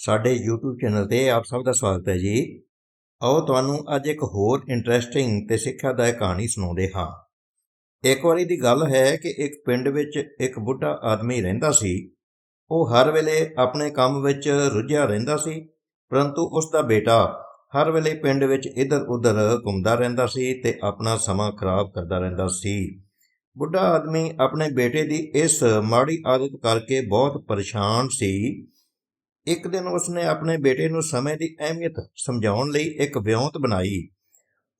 ਸਾਡੇ YouTube channel ਤੇ ਆਪ ਸਭ ਦਾ ਸਵਾਗਤ ਹੈ ਜੀ। ਆਓ ਤੁਹਾਨੂੰ ਅੱਜ ਇੱਕ ਹੋਰ ਇੰਟਰਸਟਿੰਗ ਤੇ ਸਿੱਖਿਆਦਾਇਕ ਕਹਾਣੀ ਸੁਣਾਉਂਦੇ ਹਾਂ। ਇੱਕ ਵਾਰੀ ਦੀ ਗੱਲ ਹੈ ਕਿ ਇੱਕ ਪਿੰਡ ਵਿੱਚ ਇੱਕ ਬੁੱਢਾ ਆਦਮੀ ਰਹਿੰਦਾ ਸੀ। ਉਹ ਹਰ ਵੇਲੇ ਆਪਣੇ ਕੰਮ ਵਿੱਚ ਰੁੱਝਿਆ ਰਹਿੰਦਾ ਸੀ, ਪਰੰਤੂ ਉਸ ਦਾ ਬੇਟਾ ਹਰ ਵੇਲੇ ਪਿੰਡ ਵਿੱਚ ਇੱਧਰ-ਉੱਧਰ ਘੁੰਮਦਾ ਰਹਿੰਦਾ ਸੀ ਤੇ ਆਪਣਾ ਸਮਾਂ ਖਰਾਬ ਕਰਦਾ ਰਹਿੰਦਾ ਸੀ। ਬੁੱਢਾ ਆਦਮੀ ਆਪਣੇ ਬੇਟੇ ਦੀ ਇਸ ਮਾੜੀ ਆਦਤ ਕਰਕੇ ਬਹੁਤ ਪਰੇਸ਼ਾਨ ਸੀ ਇੱਕ ਦਿਨ ਉਸਨੇ ਆਪਣੇ ਬੇਟੇ ਨੂੰ ਸਮੇਂ ਦੀ ਅਹਿਮੀਅਤ ਸਮਝਾਉਣ ਲਈ ਇੱਕ ਵਿਉਂਤ ਬਣਾਈ।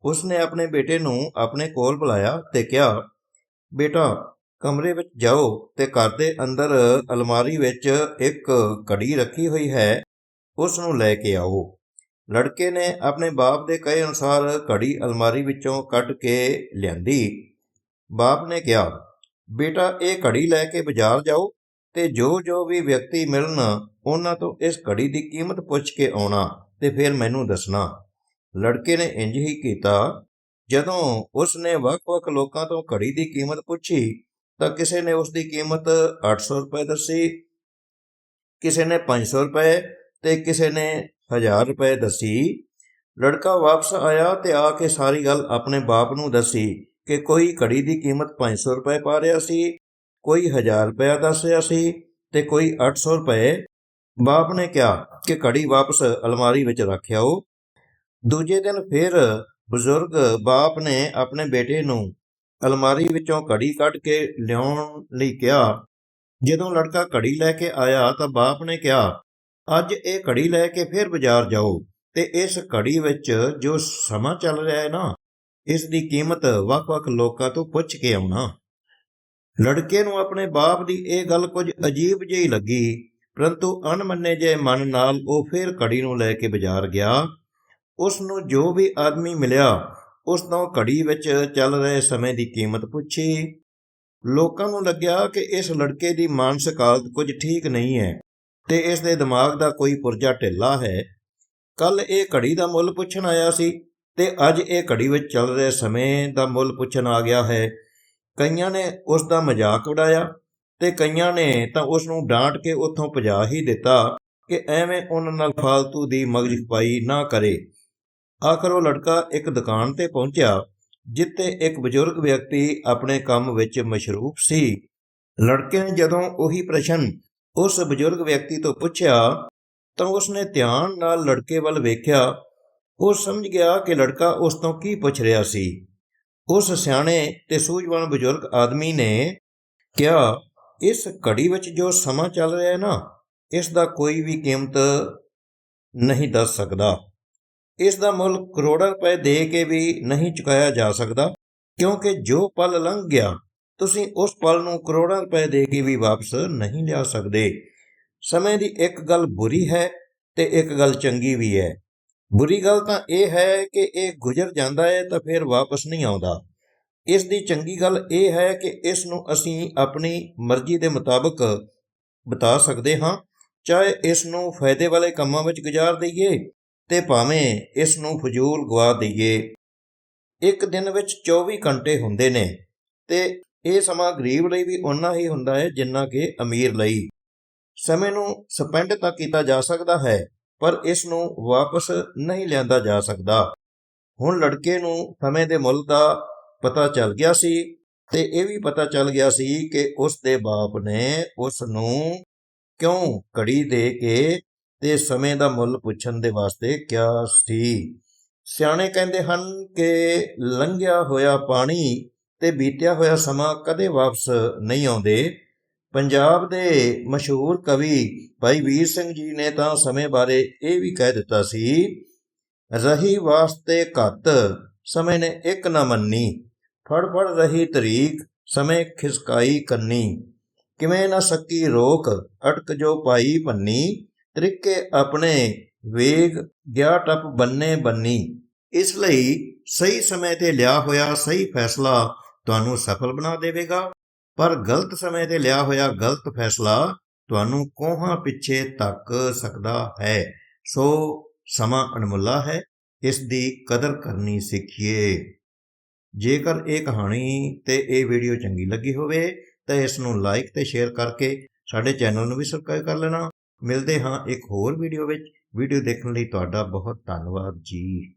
ਉਸਨੇ ਆਪਣੇ ਬੇਟੇ ਨੂੰ ਆਪਣੇ ਕੋਲ ਬੁਲਾਇਆ ਤੇ ਕਿਹਾ, ਬੇਟਾ, ਕਮਰੇ ਵਿੱਚ ਜਾਓ ਤੇ ਘਰ ਦੇ ਅੰਦਰ ਅਲਮਾਰੀ ਵਿੱਚ ਇੱਕ ਘੜੀ ਰੱਖੀ ਹੋਈ ਹੈ, ਉਸ ਨੂੰ ਲੈ ਕੇ ਆਓ। ਲੜਕੇ ਨੇ ਆਪਣੇ ਬਾਪ ਦੇ ਕਹੇ ਅਨੁਸਾਰ ਘੜੀ ਅਲਮਾਰੀ ਵਿੱਚੋਂ ਕੱਢ ਕੇ ਲਿਆਂਦੀ। ਬਾਪ ਨੇ ਕਿਹਾ, ਬੇਟਾ, ਇਹ ਘੜੀ ਲੈ ਕੇ ਬਾਜ਼ਾਰ ਜਾਓ ਤੇ ਜੋ ਜੋ ਵੀ ਵਿਅਕਤੀ ਮਿਲਣ, ਉਹਨਾਂ ਤੋਂ ਇਸ ਘੜੀ ਦੀ ਕੀਮਤ ਪੁੱਛ ਕੇ ਆਉਣਾ ਤੇ ਫਿਰ ਮੈਨੂੰ ਦੱਸਣਾ। ਲੜਕੇ ਨੇ ਇੰਜ ਹੀ ਕੀਤਾ। ਜਦੋਂ ਉਸ ਨੇ ਵੱਖ-ਵੱਖ ਲੋਕਾਂ ਤੋਂ ਘੜੀ ਦੀ ਕੀਮਤ ਪੁੱਛੀ, ਤਾਂ ਕਿਸੇ ਨੇ ਉਸ ਦੀ ਕੀਮਤ 800 ਰੁਪਏ ਦੱਸੀ, ਕਿਸੇ ਨੇ 500 ਰੁਪਏ ਤੇ ਕਿਸੇ ਨੇ 1000 ਰੁਪਏ ਦੱਸੀ। ਲੜਕਾ ਵਾਪਸ ਆਇਆ ਤੇ ਆ ਕੇ ਸਾਰੀ ਗੱਲ ਆਪਣੇ ਬਾਪ ਨੂੰ ਦੱਸੀ ਕਿ ਕੋਈ ਘੜੀ ਦੀ ਕੀਮਤ 500 ਰੁਪਏ ਪਾ ਰਿਹਾ ਸੀ। ਕੋਈ 1000 ਰੁਪਏ ਦੱਸ ਰਿਹਾ ਸੀ ਤੇ ਕੋਈ 800 ਰੁਪਏ। ਬਾਪ ਨੇ ਕਿਹਾ ਕਿ ਘੜੀ ਵਾਪਸ ਅਲਮਾਰੀ ਵਿੱਚ ਰੱਖ ਆਓ ਦੂਜੇ ਦਿਨ ਫਿਰ ਬਜ਼ੁਰਗ ਬਾਪ ਨੇ ਆਪਣੇ ਬੇਟੇ ਨੂੰ ਅਲਮਾਰੀ ਵਿੱਚੋਂ ਘੜੀ ਕੱਢ ਕੇ ਲਿਆਉਣ ਲਈ ਕਿਹਾ। ਜਦੋਂ ਲੜਕਾ ਘੜੀ ਲੈ ਕੇ ਆਇਆ ਤਾਂ ਬਾਪ ਨੇ ਕਿਹਾ, ਅੱਜ ਇਹ ਘੜੀ ਲੈ ਕੇ ਫਿਰ ਬਾਜ਼ਾਰ ਜਾਓ ਤੇ ਇਸ ਘੜੀ ਵਿੱਚ ਜੋ ਸਮਾਂ ਚੱਲ ਰਿਹਾ ਹੈ ਨਾ, ਇਸ ਦੀ ਕੀਮਤ ਵੱਖ-ਵੱਖ ਲੋਕਾਂ ਤੋਂ ਪੁੱਛ ਕੇ ਆਉਣਾ। ਲੜਕੇ ਨੂੰ ਆਪਣੇ ਬਾਪ ਦੀ ਇਹ ਗੱਲ ਕੁਝ ਅਜੀਬ ਜਿਹੀ ਲੱਗੀ, ਪਰੰਤੂ ਅਣਮੰਨੇ ਜੇ ਮਨ ਨਾਲ ਉਹ ਫਿਰ ਘੜੀ ਨੂੰ ਲੈ ਕੇ ਬਾਜ਼ਾਰ ਗਿਆ। ਉਸ ਨੂੰ ਜੋ ਵੀ ਆਦਮੀ ਮਿਲਿਆ ਉਸ ਤੋਂ ਘੜੀ ਵਿੱਚ ਚੱਲ ਰਹੇ ਸਮੇਂ ਦੀ ਕੀਮਤ ਪੁੱਛੀ। ਲੋਕਾਂ ਨੂੰ ਲੱਗਿਆ ਕਿ ਇਸ ਲੜਕੇ ਦੀ ਮਾਨਸਿਕ ਹਾਲਤ ਕੁਝ ਠੀਕ ਨਹੀਂ ਹੈ ਤੇ ਇਸ ਦੇ ਦਿਮਾਗ ਦਾ ਕੋਈ ਪੁਰਜਾ ਢਿੱਲਾ ਹੈ। ਕੱਲ ਇਹ ਘੜੀ ਦਾ ਮੁੱਲ ਪੁੱਛਣ ਆਇਆ ਸੀ ਤੇ ਅੱਜ ਇਹ ਘੜੀ ਵਿੱਚ ਚੱਲ ਰਹੇ ਸਮੇਂ ਦਾ ਮੁੱਲ ਪੁੱਛਣ ਆ ਗਿਆ ਹੈ ਕਈਆਂ ਨੇ ਉਸ ਦਾ ਮਜ਼ਾਕ ਉਡਾਇਆ ਤੇ ਕਈਆਂ ਨੇ ਤਾਂ ਉਸ ਨੂੰ ਡਾਂਟ ਕੇ ਉੱਥੋਂ ਭਜਾ ਹੀ ਦਿੱਤਾ ਕਿ ਐਵੇਂ ਉਹਨਾਂ ਨਾਲ ਫਾਲਤੂ ਦੀ ਮਗਜ ਖਪਾਈ ਨਾ ਕਰੇ। ਆਖਰ ਉਹ ਲੜਕਾ ਇੱਕ ਦੁਕਾਨ ਤੇ ਪਹੁੰਚਿਆ, ਜਿੱਥੇ ਇੱਕ ਬਜ਼ੁਰਗ ਵਿਅਕਤੀ ਆਪਣੇ ਕੰਮ ਵਿੱਚ ਮਸ਼ਰੂਫ ਸੀ। ਲੜਕੇ ਨੇ ਜਦੋਂ ਉਹੀ ਪ੍ਰਸ਼ਨ ਉਸ ਬਜ਼ੁਰਗ ਵਿਅਕਤੀ ਤੋਂ ਪੁੱਛਿਆ, ਤਾਂ ਉਸਨੇ ਧਿਆਨ ਨਾਲ ਲੜਕੇ ਵੱਲ ਵੇਖਿਆ। ਉਹ ਸਮਝ ਗਿਆ ਕਿ ਲੜਕਾ ਉਸ ਤੋਂ ਕੀ ਪੁੱਛ ਰਿਹਾ ਸੀ। ਉਸ ਸਿਆਣੇ ਤੇ ਸੂਝਵਾਨ ਬਜ਼ੁਰਗ ਆਦਮੀ ਨੇ ਕਿਹਾ, ਇਸ ਘੜੀ ਵਿੱਚ ਜੋ ਸਮਾਂ ਚੱਲ ਰਿਹਾ ਹੈ ਨਾ, ਇਸ ਦਾ ਕੋਈ ਵੀ ਕੀਮਤ ਨਹੀਂ ਦੱਸ ਸਕਦਾ। ਇਸ ਦਾ ਮੁੱਲ ਕਰੋੜਾਂ ਰੁਪਏ ਦੇ ਕੇ ਵੀ ਨਹੀਂ ਚੁਕਾਇਆ ਜਾ ਸਕਦਾ, ਕਿਉਂਕਿ ਜੋ ਪਲ ਲੰਘ ਗਿਆ, ਤੁਸੀਂ ਉਸ ਪਲ ਨੂੰ ਕਰੋੜਾਂ ਰੁਪਏ ਦੇ ਕੇ ਵੀ ਵਾਪਸ ਨਹੀਂ ਲਿਆ ਸਕਦੇ। ਸਮੇਂ ਦੀ ਇੱਕ ਗੱਲ ਬੁਰੀ ਹੈ ਤੇ ਇੱਕ ਗੱਲ ਚੰਗੀ ਵੀ ਹੈ। ਬੁਰੀ ਗੱਲ ਤਾਂ ਇਹ ਹੈ ਕਿ ਇਹ ਗੁਜ਼ਰ ਜਾਂਦਾ ਹੈ ਤਾਂ ਫਿਰ ਵਾਪਸ ਨਹੀਂ ਆਉਂਦਾ। ਇਸ ਦੀ ਚੰਗੀ ਗੱਲ ਇਹ ਹੈ ਕਿ ਇਸ ਨੂੰ ਅਸੀਂ ਆਪਣੀ ਮਰਜ਼ੀ ਦੇ ਮੁਤਾਬਕ ਬਤਾ ਸਕਦੇ ਹਾਂ, ਚਾਹੇ ਇਸ ਨੂੰ ਫਾਇਦੇ ਵਾਲੇ ਕੰਮਾਂ ਵਿੱਚ ਗੁਜ਼ਾਰ ਦਈਏ ਤੇ ਭਾਵੇਂ ਇਸ ਨੂੰ ਫਜ਼ੂਲ ਗਵਾ ਦਈਏ। ਇੱਕ ਦਿਨ ਵਿੱਚ 24 ਘੰਟੇ ਹੁੰਦੇ ਨੇ ਤੇ ਇਹ ਸਮਾਂ ਗਰੀਬ ਲਈ ਵੀ ਉਨਾ ਹੀ ਹੁੰਦਾ ਹੈ ਜਿੰਨਾ ਕਿ ਅਮੀਰ ਲਈ। ਸਮੇਂ ਨੂੰ ਸਪੈਂਡ ਤਾਂ ਕੀਤਾ ਜਾ ਸਕਦਾ ਹੈ। ਪਰ ਇਸ ਨੂੰ ਵਾਪਸ ਨਹੀਂ ਲਿਆਂਦਾ ਜਾ ਸਕਦਾ। ਹੁਣ ਲੜਕੇ ਨੂੰ ਸਮੇਂ ਦੇ ਮੁੱਲ ਦਾ ਪਤਾ ਚੱਲ ਗਿਆ ਸੀ ਤੇ ਇਹ ਵੀ ਪਤਾ ਚੱਲ ਗਿਆ ਸੀ ਕਿ ਉਸ ਦੇ ਬਾਪ ਨੇ ਉਸ ਨੂੰ ਕਿਉਂ ਘੜੀ ਦੇ ਕੇ ਤੇ ਸਮੇਂ ਦਾ ਮੁੱਲ ਪੁੱਛਣ ਦੇ ਵਾਸਤੇ ਕਿਹਾ ਸੀ। ਸਿਆਣੇ ਕਹਿੰਦੇ ਹਨ ਕਿ ਲੰਘਿਆ ਹੋਇਆ ਪਾਣੀ ਤੇ ਬੀਤਿਆ ਹੋਇਆ ਸਮਾਂ ਕਦੇ ਵਾਪਸ ਨਹੀਂ ਆਉਂਦੇ। ਪੰਜਾਬ ਦੇ ਮਸ਼ਹੂਰ ਕਵੀ ਭਾਈ ਵੀਰ ਸਿੰਘ ਜੀ ਨੇ ਤਾਂ ਸਮੇਂ ਬਾਰੇ ਇਹ ਵੀ ਕਹਿ ਦਿੱਤਾ ਸੀ, ਰਹੀ ਵਾਸਤੇ ਘੱਤ ਸਮੇਂ ਨੇ ਇੱਕ ਨਾ ਮੰਨੀ, ਫੜ ਫੜ ਰਹੀ ਤਰੀਕ ਸਮੇਂ ਖਿਸਕਾਈ ਕੰਨੀ, ਕਿਵੇਂ ਨਾ ਸਕੀ ਰੋਕ ਅਟਕ ਜੋ ਪਾਈ ਪੰਨੀ, ਤਰੀਕੇ ਆਪਣੇ ਵੇਗ ਗਿਆ ਟੱਪ ਬੰਨੇ ਬੰਨੀ, ਇਸ ਲਈ ਸਹੀ ਸਮੇਂ ਤੇ ਲਿਆ ਹੋਇਆ ਸਹੀ ਫੈਸਲਾ ਤੁਹਾਨੂੰ ਸਫਲ ਬਣਾ ਦੇਵੇਗਾ। ਪਰ ਗਲਤ ਸਮੇਂ ਤੇ ਲਿਆ ਹੋਇਆ ਗਲਤ ਫੈਸਲਾ ਤੁਹਾਨੂੰ ਕੋਹਾਂ ਪਿੱਛੇ ਤੱਕ ਸਕਦਾ ਹੈ। ਸੋ ਸਮਾਂ ਅਣਮੁੱਲਾ ਹੈ, ਇਸ ਦੀ ਕਦਰ ਕਰਨੀ ਸਿੱਖੀਏ। ਜੇਕਰ ਇਹ ਕਹਾਣੀ ਤੇ ਇਹ ਵੀਡੀਓ ਚੰਗੀ ਲੱਗੀ ਹੋਵੇ, ਤਾਂ ਇਸ ਨੂੰ ਲਾਈਕ ਤੇ ਸ਼ੇਅਰ ਕਰਕੇ ਸਾਡੇ ਚੈਨਲ ਨੂੰ ਵੀ ਸਬਸਕ੍ਰਾਈਬ ਕਰ ਲੈਣਾ। ਮਿਲਦੇ ਹਾਂ ਇੱਕ ਹੋਰ ਵੀਡੀਓ ਵਿੱਚ। ਵੀਡੀਓ ਦੇਖਣ ਲਈ ਤੁਹਾਡਾ ਬਹੁਤ ਧੰਨਵਾਦ ਜੀ।